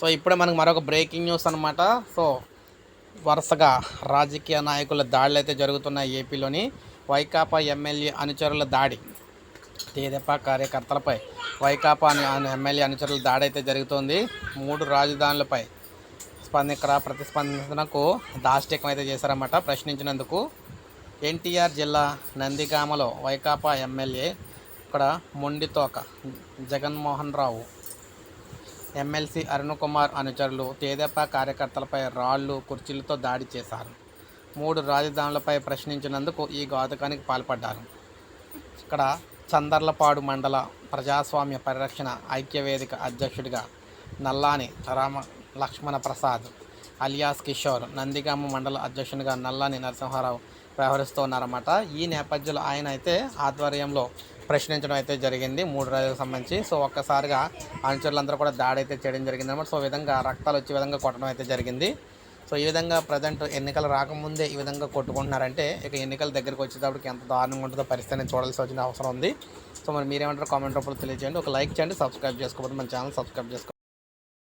So ఇప్పుడే మనకు మరొక బ్రేకింగ్ న్యూస్ అనమాట సో వరుసగా రాజకీయ నాయకుల దాడులు అయితే జరుగుతున్నాయి ఏపీలోని. వైకాపా ఎమ్మెల్యే అనుచరుల దాడి. తేదెపా కార్యకర్తలపై వైకాపా అని ఎమ్మెల్యే అనుచరుల దాడి అయితే జరుగుతోంది. మూడు రాజధానులపై స్పందికర ప్రతిస్పందనకు దాష్టికం అయితే చేశారన్నమాట ప్రశ్నించినందుకు. ఎన్టీఆర్ జిల్లా నందిగామలో వైకాపా ఎమ్మెల్యే ఇక్కడ మొండితోక జగన్మోహన్ రావు ఎమ్మెల్సీ అరుణ్ కుమార్ అనుచరులు తేదేపా కార్యకర్తలపై రాళ్ళు కుర్చీలతో దాడి చేశారు. మూడు రాజధానులపై ప్రశ్నించినందుకు ఈ ఘాతకానికి పాల్పడ్డారు. ఇక్కడ చందర్లపాడు మండల ప్రజాస్వామ్య పరిరక్షణ ఐక్యవేదిక అధ్యక్షుడిగా నల్లాని రామ లక్ష్మణ ప్రసాద్ అలియాస్ కిషోర్ నందిగామ మండల అధ్యక్షునిగా నల్లాని నరసింహారావు వ్యవహరిస్తున్నారన్నమాట ఈ నేపథ్యంలో ఆయన అయితే ఆధ్వర్యంలో ప్రశ్నించడం అయితే జరిగింది మూడు రోజులకు సంబంధించి. సో ఒక్కసారిగా అనుచరులందరూ కూడా దాడి అయితే చేయడం జరిగింది అనమాట సో ఈ విధంగా రక్తాలు వచ్చే విధంగా కొట్టడం అయితే జరిగింది. సో ఈ విధంగా ప్రజెంట్ ఎన్నికలు రాకముందే ఈ విధంగా కొట్టుకుంటున్నారంటే ఇక ఎన్నికల దగ్గరికి వచ్చేటప్పటికి ఎంత దారుణంగా ఉంటుందో పరిస్థితిని చూడాల్సి వచ్చిన అవసరం ఉంది. సో మరి మీరేమంటారు కామెంట్ రూపంలో తెలియజేయండి. ఒక లైక్ చేయండి సబ్స్క్రైబ్ చేసుకోకపోతే మన ఛానల్ సబ్స్క్రైబ్ చేసుకోండి.